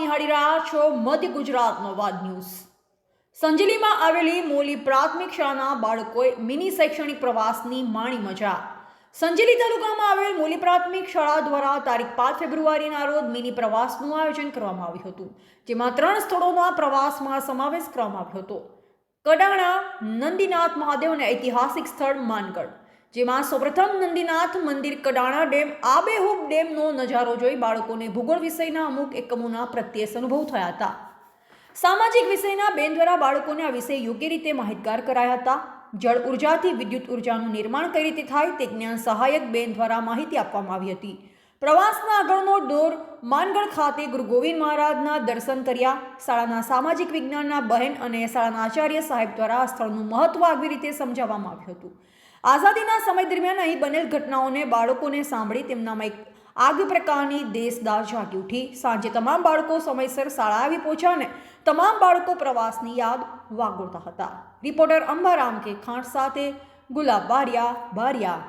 નિહાળી રહ્યા છો મધ્ય ગુજરાતનો વાદ ન્યૂઝ. સંજેલીમાં આવેલી મોલી પ્રાથમિક શાળાના બાળકોએ મિની શૈક્ષણિક પ્રવાસની માણી મજા. સંજેલી તાલુકામાં આવેલ મોલી પ્રાથમિક શાળા દ્વારા તારીખ પાંચ ફેબ્રુઆરીના રોજ મિની પ્રવાસનું આયોજન કરવામાં આવ્યું હતું, જેમાં ત્રણ સ્થળોના પ્રવાસમાં સમાવેશ કરવામાં આવ્યો હતો. કડાણા, નંદીનાથ મહાદેવ અને ઐતિહાસિક સ્થળ માનગઢ. જેમાં સૌપ્રથમ નંદીનાથ મંદિર કડાણા ડેમ, આબેહૂબ ડેમનો નજારો જોઈ બાળકોને ભૂગોળ વિષયના અમુક એકમોના પ્રત્યક્ષ અનુભવ થયા હતા. સામાજિક વિષયના બેન દ્વારા બાળકોને આ વિષય યોગ્ય રીતે માહિતગાર કરાયા હતા. જળ ઉર્જાથી વિદ્યુત ઉર્જાનું નિર્માણ કઈ રીતે થાય તે જ્ઞાન સહાયક બેન દ્વારા માહિતી આપવામાં આવી હતી. પ્રવાસના આગળનો દોર માનગઢ ખાતે ગુરુ ગોવિંદ મહારાજના દર્શન કર્યા. શાળાના સામાજિક વિજ્ઞાનના બહેન અને શાળાના આચાર્ય સાહેબ દ્વારા સ્થળનું મહત્વ આગવી રીતે સમજાવવામાં આવ્યું હતું. આઝાદીના સમય દરમિયાન અહીં બનેલ ઘટનાઓને બાળકોને સાંભળી તેમનામાં એક આગ પ્રકારની દેશદાર જાગી ઉઠી. સાંજે તમામ બાળકો સમયસર શાળા આવી પહોંચ્યા અને તમામ બાળકો પ્રવાસની યાદ વાગોળતા હતા. રિપોર્ટર અંબારામ કે ખાંટ સાથે ગુલાબ બારિયા બારિયા.